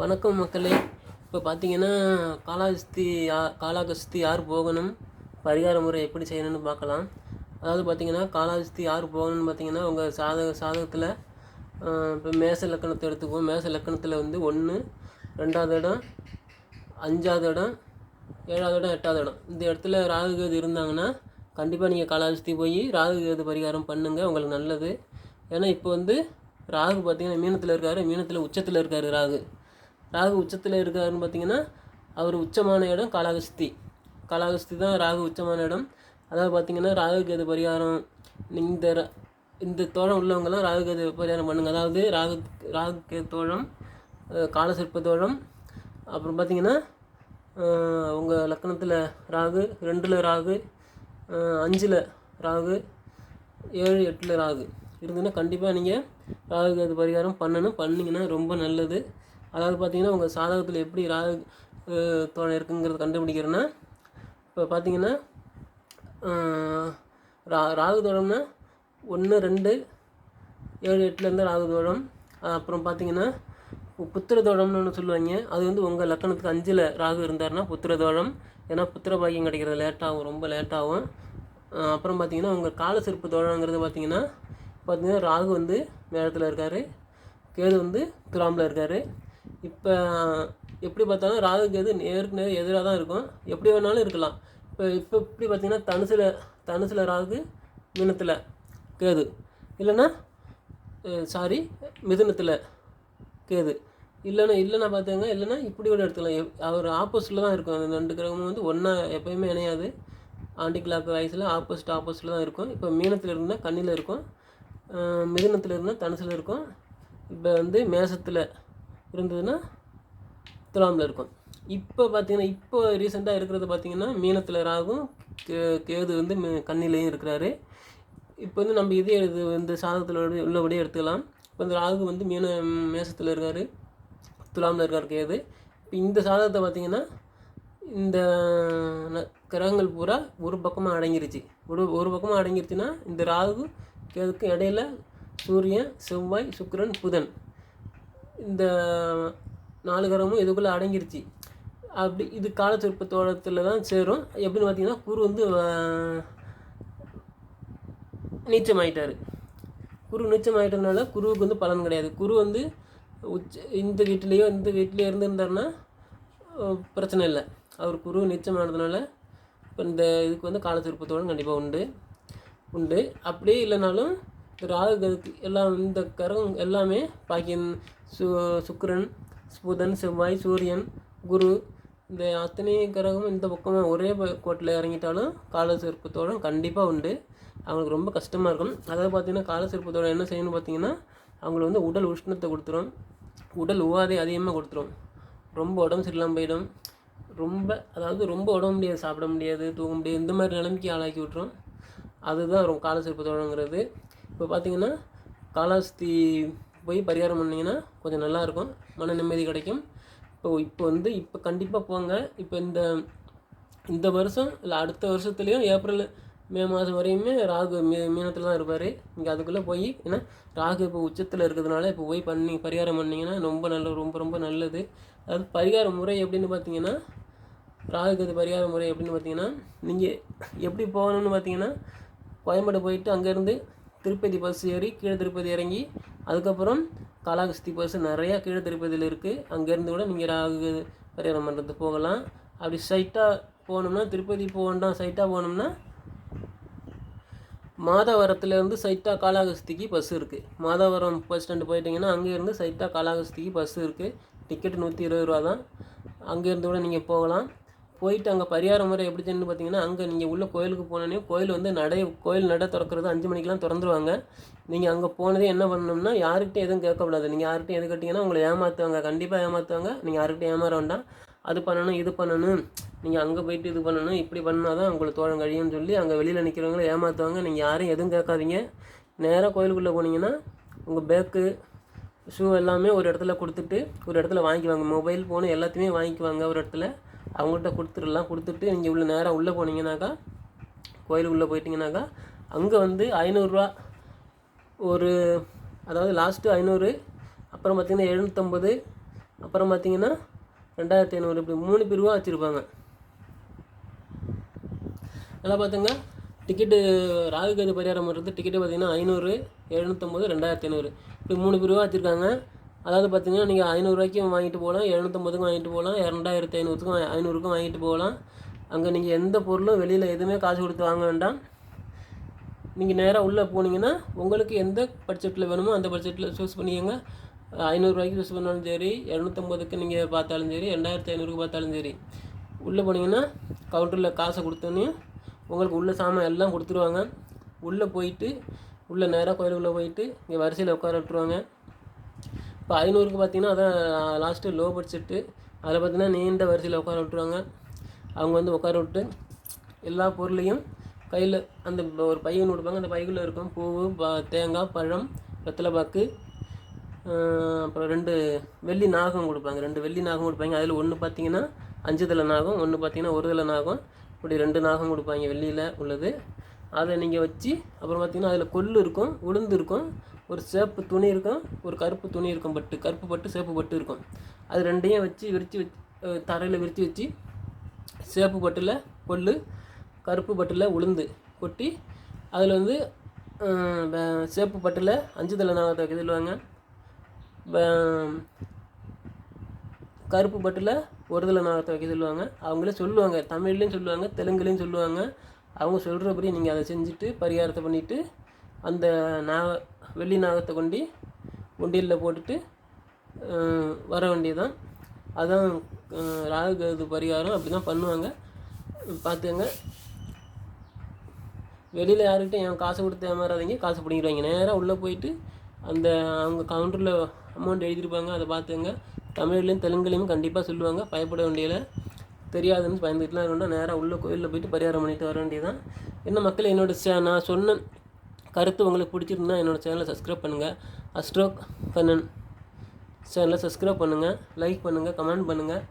வணக்கம் மக்களே. இப்போ பார்த்தீங்கன்னா காலாகஸ்தி யா காலாகஸ்தி யார் போகணும்? பரிகார முறை எப்படி செய்யணும்னு பார்க்கலாம் அதாவது பார்த்தீங்கன்னா காலாகஸ்தி யார் போகணும்னு பார்த்தீங்கன்னா உங்கள் சாதக சாதகத்தில் இப்போ மேச லக்கணத்தை எடுத்துக்குவோம். மேச லக்கணத்தில் வந்து ஒன்று ரெண்டாவது இடம் அஞ்சாவது இடம் ஏழாவது இடம் எட்டாவது இடம். இந்த இடத்துல ராகுகேது இருந்தாங்கன்னா கண்டிப்பாக நீங்கள் காலாகஸ்தி போய் ராகுகேது பரிகாரம் பண்ணுங்கள் உங்களுக்கு நல்லது. ஏன்னா இப்போ வந்து ராகு பார்த்தீங்கன்னா மீனத்தில் இருக்காரு. மீனத்தில் உச்சத்தில் இருக்காரு ராகு. ராகு உச்சத்தில் இருக்காருன்னு பார்த்தீங்கன்னா அவர் உச்சமான இடம் காலாகஸ்தி. காலாகஸ்தி தான் ராகு உச்சமான இடம். அதாவது பார்த்தீங்கன்னா ராகு கேது பரிகாரம் இந்த இந்த தோழம் உள்ளவங்கெல்லாம் ராகு கேது பரிகாரம் பண்ணுங்கள் அதாவது ராகு ராகு கேது தோழம் அஹ் காலசர்ப்ப தோழம் அப்புறம் பார்த்தீங்கன்னா உங்கள் லக்கணத்தில் ராகு ரெண்டில் ராகு அஞ்சில் ராகு ஏழு எட்டில் ராகு. இருந்ததுன்னா கண்டிப்பாக நீங்கள் ராகு கேது பரிகாரம் பண்ணணும். பண்ணிங்கன்னா ரொம்ப நல்லது. அதாவது பார்த்தீங்கன்னா உங்கள் சாதகத்தில் எப்படி ராகு அஹ், இருக்குங்கிறத கண்டுபிடிக்கிறேன்னா இப்போ பார்த்தீங்கன்னா ரா ராகு தோழம்னா ஒன்று ரெண்டு ஏழு எட்டுலேருந்து ராகு தோழம். அப்புறம் பார்த்தீங்கன்னா புத்திர தோழம்னு ஒன்று சொல்லுவாங்க. அது வந்து உங்கள் லக்கணத்துக்கு அஞ்சில் ராகு இருந்தாருன்னா புத்திர தோழம். ஏன்னா புத்திர பாக்கியம் கிடைக்கிறது லேட்டாகும் ரொம்ப லேட்டாகும் அப்புறம் பார்த்தீங்கன்னா உங்கள் கால சிறப்பு தோழங்கிறது பார்த்தீங்கன்னா பார்த்தீங்கன்னா ராகு வந்து மேடத்தில் இருக்கார். கேது வந்து துலாமில் இருக்கார். இப்போ எப்படி பார்த்தாலும் ராகு கேது நேருக்கு நேர் எதிராக தான் இருக்கும். எப்படி வேணாலும் இருக்கலாம். இப்போ இப்போ இப்படி பார்த்தீங்கன்னா தனுசில் தனுசில் ராகு மீனத்தில் கேது. இல்லைன்னா சாரி மிதுனத்தில் கேது. இல்லைன்னா இல்லைன்னா பார்த்துங்க இல்லைன்னா இப்படி கூட எடுத்துக்கலாம். எப்- அவர் ஆப்போசிட்டில் தான் இருக்கும். அந்த ரெண்டு கிரகமும் வந்து ஒன்றா எப்பயுமே இணையாது. ஆண்டி கிளாக் வயசில் ஆப்போசிட் ஆப்போசிட்டில் தான் இருக்கும். இப்போ மீனத்தில் இருந்தால் கண்ணியில் இருக்கும். மிதுனத்தில் இருந்தால் தனுசில் இருக்கும். இப்போ வந்து மேசத்தில் இருந்ததுன்னா துலாமில் இருக்கும். இப்போ பார்த்தீங்கன்னா இப்போ ரீசெண்டாக இருக்கிறது பார்த்தீங்கன்னா மீனத்தில் ராகும் கே கேது வந்து கண்ணிலையும் இருக்கிறாரு. இப்போ வந்து நம்ம இதே இது இந்த சாதத்தில் உள்ளபடியே எடுத்துக்கலாம். இப்போ இந்த ராகு வந்து மீன மேசத்தில் இருக்கார். துலாமில் இருக்கார் கேது. இப்போ இந்த சாதகத்தை பார்த்தீங்கன்னா இந்த ந- கிரகங்கள் பூரா ஒரு பக்கமாக அடங்கிருச்சு. ஒரு ஒரு பக்கமாக அடங்கிருச்சுன்னா இந்த ராகு கேதுக்கு இடையில சூரியன் செவ்வாய் சுக்கிரன் புதன். இந்த நாலு கிரகமும் இதுக்குள்ளே அடங்கிருச்சு. அப்படி இது காலத்திருப்பு தான் சேரும். எப்படின்னு பார்த்தீங்கன்னா குரு வந்து நீச்சம் ஆகிட்டார் குரு நீச்சமாயிட்டதுனால குருவுக்கு வந்து பலன் கிடையாது. குரு வந்து உச்ச இந்த வீட்டிலேயோ இந்த வீட்டிலேயோ இருந்திருந்தாருன்னா பிரச்சனை இல்லை. அவர் குரு நிச்சயமானதுனால இப்போ இந்த இதுக்கு வந்து காலத்திருப்பத்தோடு கண்டிப்பாக உண்டு. உண்டு. அப்படியே இல்லைனாலும் இந்த ராகு எல்லாம் இந்த கரகம் எல்லாமே பாக்கியம் சு சுக்கரன் புதன் செவ்வாய் சூரியன் குரு. இந்த அத்தனை கிரகமும் இந்த பக்கமாக ஒரே கோட்டில் இறங்கிட்டாலும் கால சிற்பத்தோடு கண்டிப்பாக உண்டு. அவங்களுக்கு ரொம்ப கஷ்டமாக இருக்கும். அதாவது பார்த்தீங்கன்னா கால சிற்பத்தோட என்ன செய்யணும்னு பார்த்தீங்கன்னா அவங்களுக்கு வந்து உடல் உஷ்ணத்தை கொடுத்துரும். உடல் உவாதை அதிகமாக கொடுத்துரும். ரொம்ப உடம்பு சரியில்லாமல் போயிடும். ரொம்ப அதாவது ரொம்ப உடம்பு முடியாது சாப்பிட முடியாது தூங்க முடியாது இந்த மாதிரி நிலைமைக்கு ஆளாக்கி விட்டுரும். அதுதான் ரொம்ப கால சிற்பத்தோடங்கிறது இப்போ பார்த்தீங்கன்னா காலாஸ்தி போய் பரிகாரம் பண்ணிங்கன்னா கொஞ்சம் நல்லாயிருக்கும். மன நிம்மதி கிடைக்கும். இப்போ இப்போ வந்து இப்போ கண்டிப்பாக போங்க. இப்போ இந்த இந்த வருஷம் இல்லை அடுத்த வருஷத்துலேயும் ஏப்ரல் மே மாதம் வரையுமே ராகு மீ மீனத்தில் தான் இருப்பார். நீங்கள் அதுக்குள்ளே போய் ஏன்னா ராகு இப்போ உச்சத்தில் இருக்கிறதுனால இப்போ போய் பண்ணி பரிகாரம் பண்ணிங்கன்னா ரொம்ப நல்ல ரொம்ப ரொம்ப நல்லது. அதாவது பரிகார முறை எப்படின்னு பார்த்தீங்கன்னா ராகுக்கு பரிகார முறை எப்படின்னு பார்த்தீங்கன்னா நீங்கள் எப்படி போகணும்னு பார்த்தீங்கன்னா கோயம்பேடு போயிட்டு அங்கேருந்து திருப்பதி பஸ் ஏறி கீழே திருப்பதி இறங்கி அதுக்கப்புறம் காலாகஸ்தி பஸ் நிறையா கீழே திருப்பதியில் இருக்குது அங்கேருந்து கூட நீங்கள் ராகு பரிகாரம் பண்ணுறதுக்கு போகலாம். அப்படி சைட்டாக போகணும்னா திருப்பதி போகண்டாம் சைட்டாக போனோம்னா மாதவரத்துலேருந்து சைட்டாக காலாகஸ்திக்கு பஸ் இருக்குது மாதவரம் பஸ் ஸ்டாண்டு போயிட்டீங்கன்னா அங்கேருந்து சைட்டாக காலாகஸ்திக்கு பஸ் இருக்குது டிக்கெட் நூற்றி இருபது ரூபா தான் அங்கேருந்து கூட நீங்கள் போகலாம். போயிட்டு அங்கே பரிகார முறை எப்படி செய்யணும்னு பார்த்தீங்கன்னா அங்கே நீங்கள் உள்ளே கோயிலுக்கு போனோடனே கோயில் வந்து நடை கோயில் நடை திறக்கிறது அஞ்சு மணிக்கெலாம் திறந்துருவாங்க. நீங்கள் அங்கே போனதே என்ன பண்ணணும்னா யாருக்கிட்டையும் எதுவும் கேட்கக்கூடாது. நீங்கள் யார்கிட்டையும் எது கேட்டிங்கன்னா உங்களை ஏமாற்றுவாங்க கண்டிப்பாக ஏமாற்றுவாங்க நீங்கள் யாருக்கிட்டையும் ஏமாற வேண்டாம். அது பண்ணணும் இது பண்ணணும். நீங்கள் அங்கே போயிட்டு இது பண்ணணும் இப்படி பண்ணால் தான் உங்களுக்கு தோழம் கழியும்னு சொல்லி அங்கே வெளியில் நிற்கிறவங்கள ஏமாற்றுவாங்க நீங்கள் யாரும் எதுவும் கேட்காதீங்க. நேராக கோயிலுக்குள்ளே போனீங்கன்னா உங்கள் பேக்கு ஷூ எல்லாமே ஒரு இடத்துல கொடுத்துட்டு ஒரு இடத்துல வாங்கிக்குவாங்க. மொபைல் ஃபோனு எல்லாத்தையுமே வாங்கிக்குவாங்க ஒரு இடத்துல. அவங்கள்ட்ட கொடுத்துடலாம். கொடுத்துட்டு நீங்கள் உள்ள நேராக உள்ளே போனீங்கன்னாக்கா கோயிலுக்குள்ளே போயிட்டீங்கன்னாக்கா அங்கே வந்து ஐநூறுரூவா ஒரு அதாவது லாஸ்ட்டு ஐநூறு அப்புறம் பார்த்திங்கன்னா எழுநூற்றம்பது அப்புறம் பார்த்தீங்கன்னா ரெண்டாயிரத்தி ஐநூறு இப்படி மூணு பிரிவாக வச்சுருப்பாங்க. நல்லா பார்த்துங்க டிக்கெட்டு ராகுகேது பரிகாரம் பண்ணுறது டிக்கெட்டு பார்த்தீங்கன்னா ஐநூறு எழுநூற்றம்பது ரெண்டாயிரத்தி ஐநூறு. இப்படி மூணு பிரிவாக வச்சுருக்காங்க. அதாவது பார்த்தீங்கன்னா நீங்கள் ஐநூறுரூவாய்க்கும் வாங்கிட்டு போகலாம் எழுநூற்றம்பதுக்கும் வாங்கிட்டு போகலாம் ரெண்டாயிரத்தி ஐநூறுக்கும் ஐநூறுக்கும் வாங்கிட்டு போகலாம். அங்கே நீங்கள் எந்த பொருளும் வெளியில் எதுவுமே காசு கொடுத்து வாங்க வேண்டாம். நீங்கள் நேராக உள்ளே போனீங்கன்னா உங்களுக்கு எந்த பட்ஜெட்டில் வேணுமோ அந்த பட்ஜெட்டில் சூஸ் பண்ணிக்கோங்க. ஐநூறுரூவாய்க்கு சூஸ் பண்ணாலும் சரி இரநூத்தம்பதுக்கு நீங்கள் பார்த்தாலும் சரி ரெண்டாயிரத்தி ஐநூறுக்கு பார்த்தாலும் சரி உள்ளே போனீங்கன்னா கவுண்டரில் காசை கொடுத்தோன்னே உங்களுக்கு உள்ள சாமான் எல்லாம் கொடுத்துருவாங்க. உள்ளே போயிட்டு உள்ளே நேராக கோயிலுக்குள்ளே போயிட்டு இங்கே வரிசையில் உட்கார விட்டுருவாங்க. இப்போ ஐநூறுக்கு பார்த்தீங்கன்னா அதான் லாஸ்ட்டு லோ பட்ஜெட்டு அதில் பார்த்தீங்கன்னா நீண்ட வரிசையில் உட்கார விட்டுருவாங்க. அவங்க வந்து உட்கார விட்டு எல்லா பொருளையும் கையில் அந்த ஒரு பையன் கொடுப்பாங்க. அந்த பைக்குள்ளே இருக்கும் பூ ப தேங்காய் பழம் வெத்தலை பாக்கு அப்புறம் ரெண்டு வெள்ளி நாகம் கொடுப்பாங்க. ரெண்டு வெள்ளி நாகம் கொடுப்பாங்க. அதில் ஒன்று பார்த்தீங்கன்னா அஞ்சு தலை நாகம் ஒன்று பார்த்தீங்கன்னா ஒரு தலை நாகம் இப்படி ரெண்டு நாகம் கொடுப்பாங்க. வெள்ளியில் உள்ளது. அதை நீங்கள் வச்சு அப்புறம் பார்த்தீங்கன்னா அதில் கொள்ளு இருக்கும் உளுந்து இருக்கும். ஒரு சேப்பு துணி இருக்கும் ஒரு கருப்பு துணி இருக்கும் பட்டு கருப்பு பட்டு சேப்பு பட்டு இருக்கும். அது ரெண்டையும் வச்சு விரித்து வச்சு தரையில் விரித்து வச்சு சேப்பு பட்டில் கொள்ளு கருப்பு பட்டில் உளுந்து கொட்டி அதில் வந்து சேப்பு பட்டில் அஞ்சு தலை நாகத்தை வைக்க சொல்லுவாங்க. கருப்பு பட்டில் ஒரு தலை நாகத்தை வைக்க சொல்லுவாங்க. அவங்களே சொல்லுவாங்க தமிழ்லேயும் சொல்லுவாங்க தெலுங்குலேயும் சொல்லுவாங்க. அவங்க சொல்கிறபடி நீங்கள் அதை செஞ்சுட்டு பரிகாரத்தை பண்ணிவிட்டு அந்த நாக வெள்ளி நாகத்தை கொண்டு உண்டியலில் போட்டுட்டு வர வேண்டியதுதான். அதான் அஹ், ராகு கேது பரிகாரம் அப்படி தான் பண்ணுவாங்க. பார்த்துங்க வெளியில் யாருக்கிட்டையும் என் காசு கொடுத்து ஏமாறாதீங்க காசு பிடிங்கிடுவாங்க. நேராக உள்ளே போயிட்டு அந்த அவங்க கவுண்டரில் அமௌண்ட் எழுதியிருப்பாங்க அதை பார்த்துங்க தமிழ்லையும் தெலுங்குலேயும் கண்டிப்பாக சொல்லுவாங்க. பயப்பட வேண்டியதில்லை. தெரியாதுன்னு பயந்துட்டுலாம் இருந்தால் நேராக உள்ள கோயிலில் போயிட்டு பரிகாரம் பண்ணிட்டு வர வேண்டியதான் என்ன மக்கள் என்னோட நான் சொன்ன கருத்து உங்களுக்கு பிடிச்சிருந்தா என்னோட சேனலை சப்ஸ்கிரைப் பண்ணுங்கள் அஸ்ட்ரோக் கண்ணன் சேனலை சப்ஸ்கிரைப் பண்ணுங்கள் லைக் பண்ணுங்கள் கமெண்ட் பண்ணுங்கள்